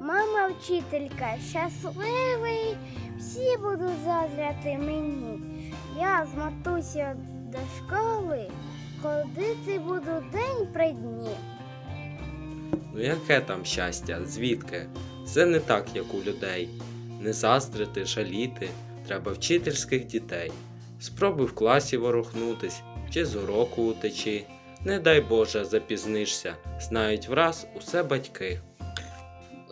Мама вчителька, щасливий, всі будуть заздряти мені. Я з матусі до школи ходити буду день при дні. Ну яке там щастя? Звідки? Це не так, як у людей. Не заздрити, жаліти, треба вчительських дітей. Спробуй в класі ворухнутись, чи з уроку утечі. Не дай Боже, запізнишся, знають враз усе батьки.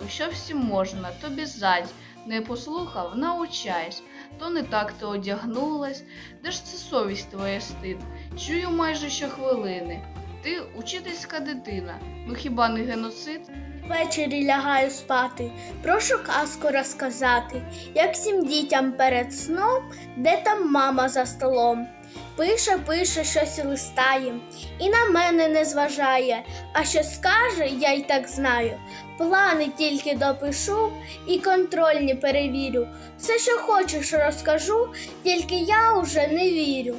Що всім можна, тобі зать, не послухав, научайсь, то не так ти одягнулась, де ж це совість твоя стид? Чую майже щохвилини. Ти учительська дитина, ну хіба не геноцид? Ввечері лягаю спати, прошу казку розказати, як всім дітям перед сном, де там мама за столом. Пише, пише, щось листає, і на мене не зважає, а що скаже, я й так знаю. Плани тільки допишу і контрольні перевірю. Все, що хочеш, розкажу, тільки я уже не вірю.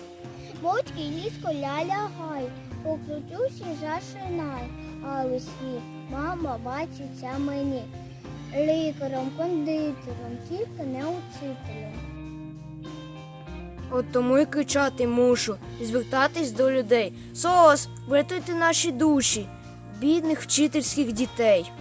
Будь і ліжко ля-лягай, покрутюсь і зашинай, а у сні мама бачиться мені. Лікарем, кондитером, тільки не учителем. От тому й кричати мушу, звертатись до людей. Сос, врятуйте наші душі, бідних вчительських дітей.